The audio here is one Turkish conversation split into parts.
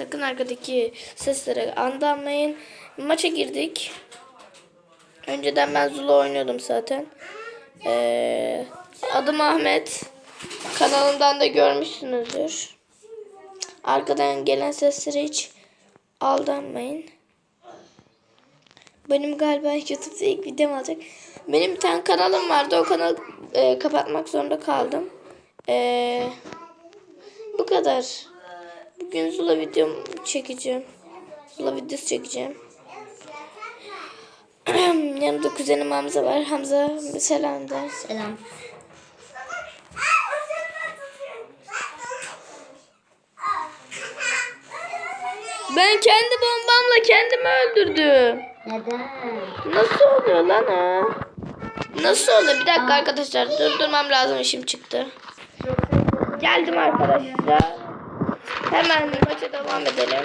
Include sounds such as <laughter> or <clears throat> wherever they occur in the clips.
Sakın arkadaki seslere andanmayın. Maça girdik. Önceden ben Zula oynuyordum zaten. Ee, adım Ahmet. Kanalımdan da görmüşsünüzdür. Arkadan gelen seslere hiç aldanmayın. Benim galiba YouTube'da ilk videom olacak. Benim bir tane kanalım vardı. O kanalı e, kapatmak zorunda kaldım. E, bu kadar. Bugün Zula videom çekeceğim. Zula videosu çekeceğim. <clears throat> Yanımda kuzenim Hamza var. Hamza selam der. Selam. Ben kendi bombamla kendimi öldürdüm. Neden? Nasıl oluyor lan o? Nasıl oluyor? Bir dakika arkadaşlar durdurmam lazım işim çıktı. Geldim arkadaşlar. Hemen maça devam edelim.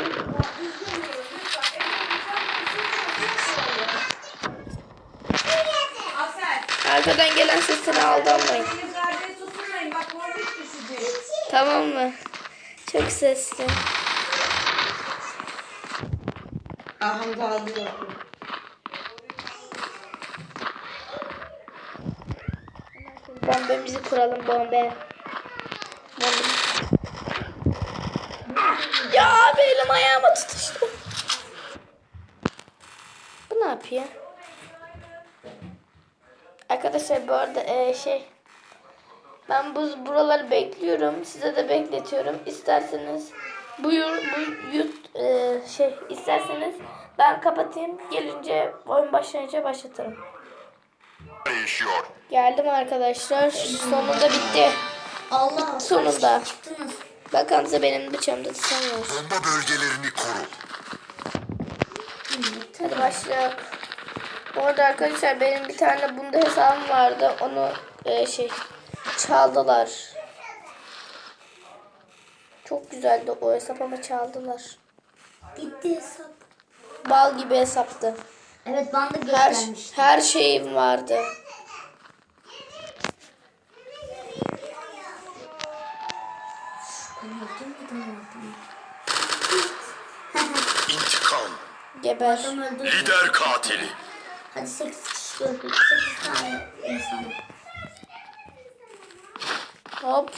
Arkadan gelen sesini aldanmayın. Tamam mı? Çok sesli. Aham da alıyor. Bombemizi kuralım bombe. Bombe. Ya abi elim ayağıma tutuştu. Bu ne yapıyor? Arkadaşlar bu arada e, şey ben bu buraları bekliyorum. Size de bekletiyorum. İsterseniz buyur bu yut e, şey isterseniz ben kapatayım. Gelince oyun başlayınca başlatırım. değişiyor. Geldim arkadaşlar. Sonunda bitti. Allah. Sonunda. Çıktınız. Bakanıza benim bıçağımda sen var. Bomba bölgelerini koru. Hadi başlayalım. Bu arada arkadaşlar benim bir tane bunda hesabım vardı. Onu e, şey çaldılar. Çok güzeldi o hesap ama çaldılar. Gitti hesap. Bal gibi hesaptı. Evet bana da Her, her şeyim vardı. Ben öldüm mü adam öldüm. İntikam. Geber. Lider katili. Hadi 8 kişi gördük. 8 tane insan. Hop.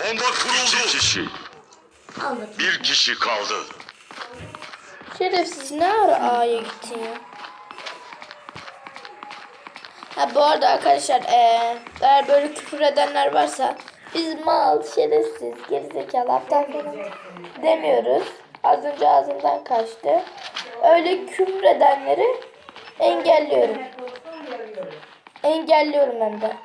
Bomba kuruldu. İki kişi. Bir kişi kaldı. Şerefsiz ne ara A'ya gittin ya? Ha bu arada arkadaşlar eğer böyle küfür edenler varsa biz mal, şerefsiz, gerizekalı, aptal falan demiyoruz. Az önce ağzımdan kaçtı. Öyle küfür edenleri engelliyorum. Engelliyorum hem de.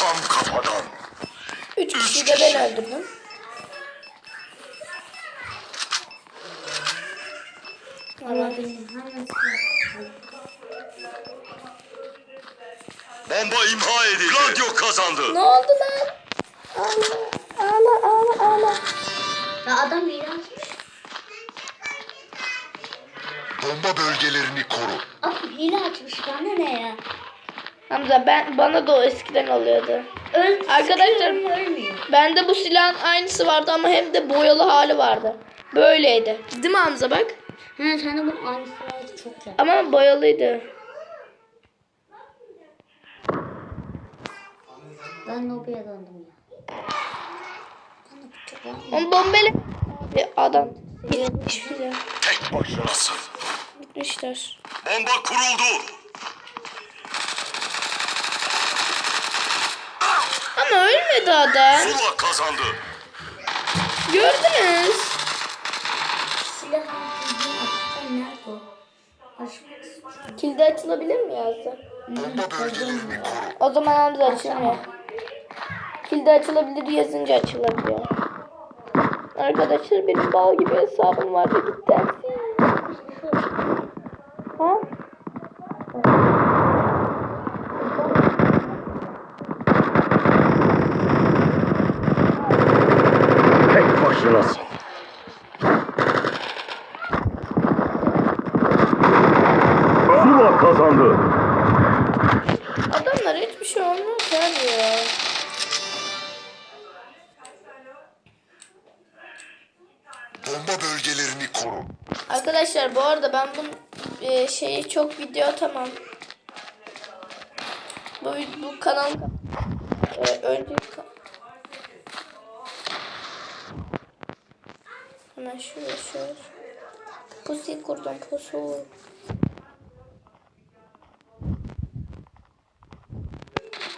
Tam kafadan. Üç kişiyi de ben öldürdüm. Allah benim. Bomba imha edildi. Radyo kazandı. Ne oldu lan? Ağla, ağla, ağla, ağla. Ya adam hile açmış. Bomba bölgelerini koru. Abi hile açmış. Bana ne ya? Hamza ben bana da o eskiden oluyordu. Öl Arkadaşlar- ölmüyor. Bende bu silahın aynısı vardı ama hem de boyalı hali vardı. Böyleydi. Değil mi Hamza bak? Ha sende bunun aynısı vardı çok güzel. Ama boyalıydı. Ben Nobia'ya döndüm ya. On bombeli bir adam. Gitmiş bile. Tek başınasın. Gitmişler. Bomba kuruldu. Ama ölmedi adam. Zula kazandı. Gördünüz. Kilde açılabilir mi yazdı? Bomba bölgelerini koru. O zaman Hamza açılmıyor. Kilde açılabilir yazınca açılabiliyor. Arkadaşlar benim bal gibi hesabım vardı gitti. Ha? Tek başınasın. Arada ben bu e, şeyi çok video atamam. Bu bu kanal e, önce hemen şuraya şöyle pusu kurdum pusu.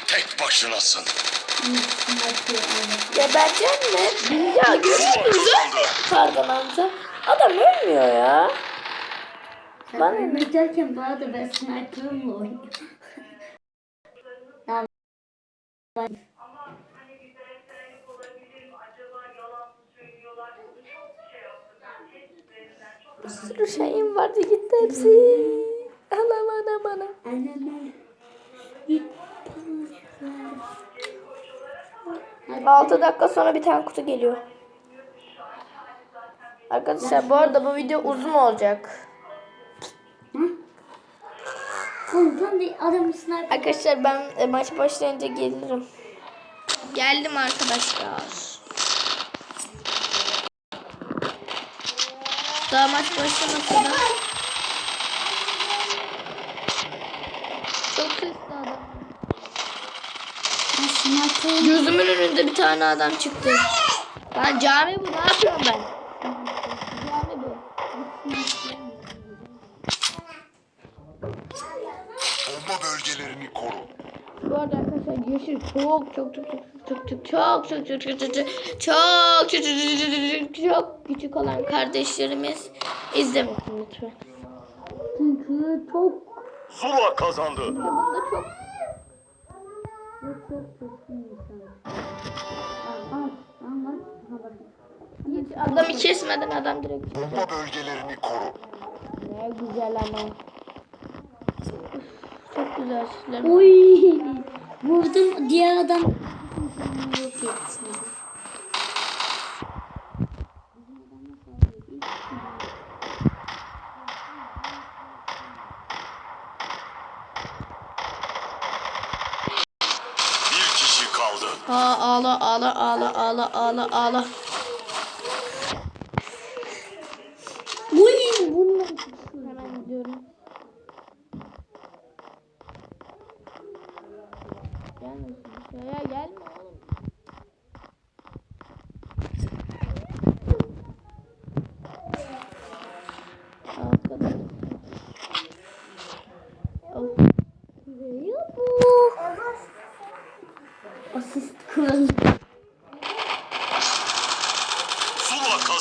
Tek başınasın. Gebercek mi? Ya görüyor musun? Pardon amca. Adam ölmüyor ya. Bana Ben giderken bu arada ben sniper'ımla oynuyorum. Ya bir sürü şeyim vardı gitti hepsi. Alam anam anam. anneme bir 6 dakika sonra bir tane kutu geliyor. Arkadaşlar bu arada bu video uzun olacak. Tam adamın sniper. Arkadaşlar ben e, maç başlayınca gelirim. Geldim arkadaşlar. Daha maç başlamasa da. Çok sesli adam. Ben. Gözümün önünde bir tane adam çıktı. Lan cami bu ne yapıyorum ben? Çok çok çok çok çok çok çok çok çok çok çok çok çok çok çok çok çok küçük olan kardeşlerimiz izlemesin lütfen. Çünkü çok Zula kazandı. Bunda çok hiç adamı kesmeden adam direkt Bomba bölgelerini koru. ne güzel ama. Çok güzel sizler. Oy. Vurdum diğer adam. Bir kişi kaldı. Ha ağla ağla ağla ağla ağla ağla.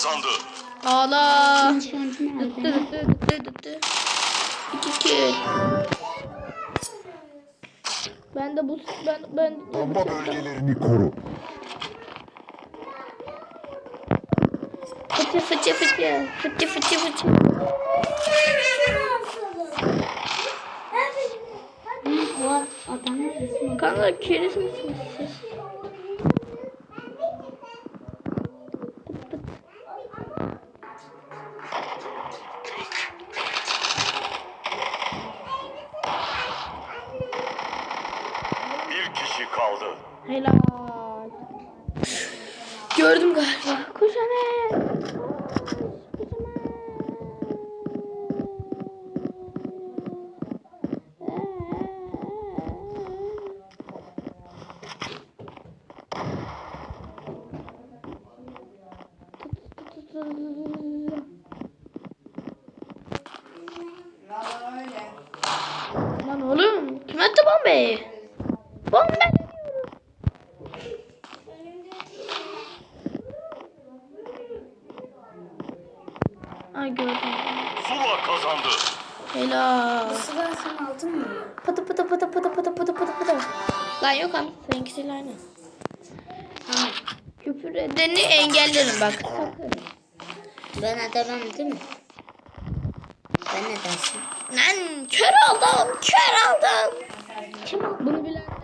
Kazandı. Ağla. Dıttı dıttı dıttı dıttı. İki kill. Ben de bu ben ben Bomba bölgelerini koru. fıçı fıçı fıçı fıçı fıçı fıçı. Kanka keriz misiniz siz? Bir kişi kaldı. Helal. Gördüm galiba. Koş anne. Valla öyle. Lan oğlum kim attı bombayı? Bomba. Ay gördüm. Zula kazandı. Helal. Sıra sen aldın mı? Pıtı pıtı pıtı pıtı pıtı pıtı pıtı pıtı. Lan yok abi seninkisiyle aynı. Ha. Küfür edeni engellerim bak. Ben adamım değil mi? Ben ne dersin? Lan kör oldum kör oldum. Kim o? Bunu bilenler yok.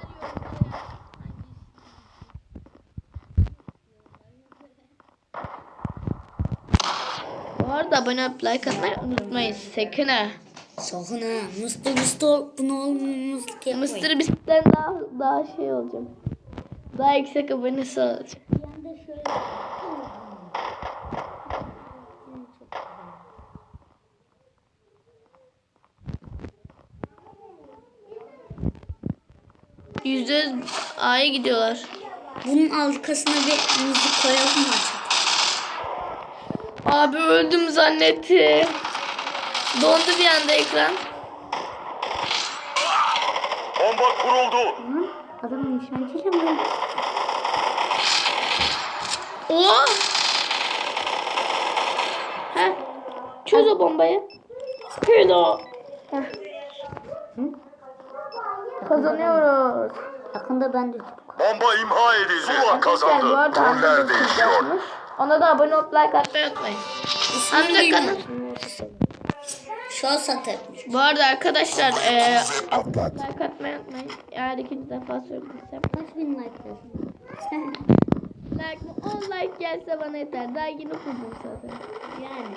Bu arada abone olup like atmayı unutmayın. Sakın ha. Sakın ha. Mısır mısır bunu olmamızlık yapmayın. Mr. Beast'ten daha, daha şey olacağım. Daha yüksek abonesi şöyle. Yüzde yüz A'ya gidiyorlar. Bunun arkasına bir müzik koyalım mı? Abi öldüm zannettim. Dondu bir anda ekran. Bomba kuruldu. Adam nişancıyla mı? O. Heh. Çöz o bombayı. Çöz o. Kazanıyoruz. Yakında ben de Bomba imha edildi. Zula Arkadaşlar kazandı. Roller değişiyor. Ona da abone olup like atmayı unutmayın. Hamza kanal. Şu an satırmış. Bu arada arkadaşlar e, like atmayı unutmayın. Eğer ikinci defa söylediysem. Kaç bin like? <laughs> Like, 10 like gelse bana yeter. Daha yeni kurdum zaten. yani.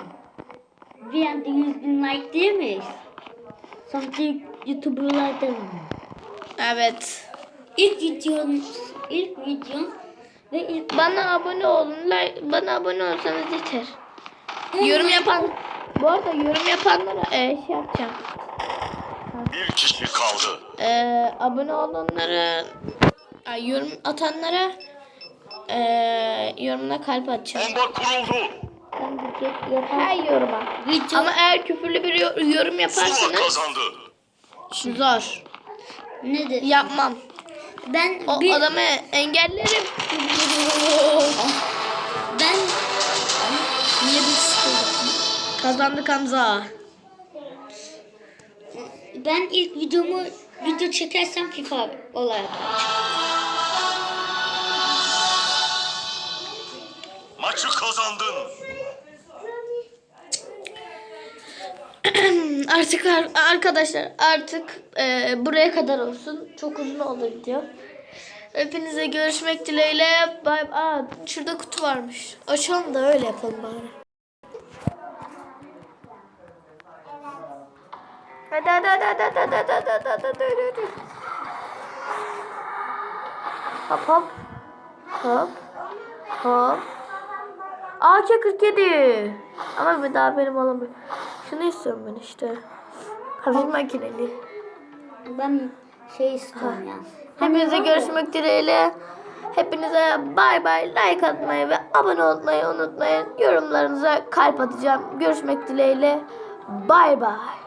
Bir anda 100 bin like değil mi? Sanki youtuberlardan mı? Evet. İlk videon, ilk videon ve ilk Bana abone olun. Like, bana abone olsanız yeter. Yorum yapan bu arada yorum yapanlara e, şey yapacağım. Bir kişi kaldı. E, abone olanlara ay, yorum atanlara e, yorumuna kalp atacağım. Bomba kuruldu. Her yoruma. Ama eğer küfürlü bir yo- yorum Zula yaparsanız kazandı. zor. nedir? Yapmam. Ben O bir adamı engellerim. <laughs> ben niye bir? Kazandık Hamza. Ben ilk videomu video çekersem FIFA olarak Maçı kazandın. Artık ar- arkadaşlar artık e, buraya kadar olsun. Çok uzun oldu video. Hepinize görüşmek dileğiyle. Bay Aa şurada kutu varmış. Açalım da öyle yapalım bari. Hadi hadi hadi hadi hadi hadi hadi hadi hadi hadi hadi. Hop hop. Hop. Hop. AK-47. Ama bir daha benim olamıyor. Şunu istiyorum ben işte. Hafif makineli. ben şey istiyorum ya. Hepinize görüşmek dileğiyle. Hepinize bay bay like atmayı ve abone olmayı unutmayın. Yorumlarınıza kalp atacağım. Görüşmek dileğiyle. Bay bay.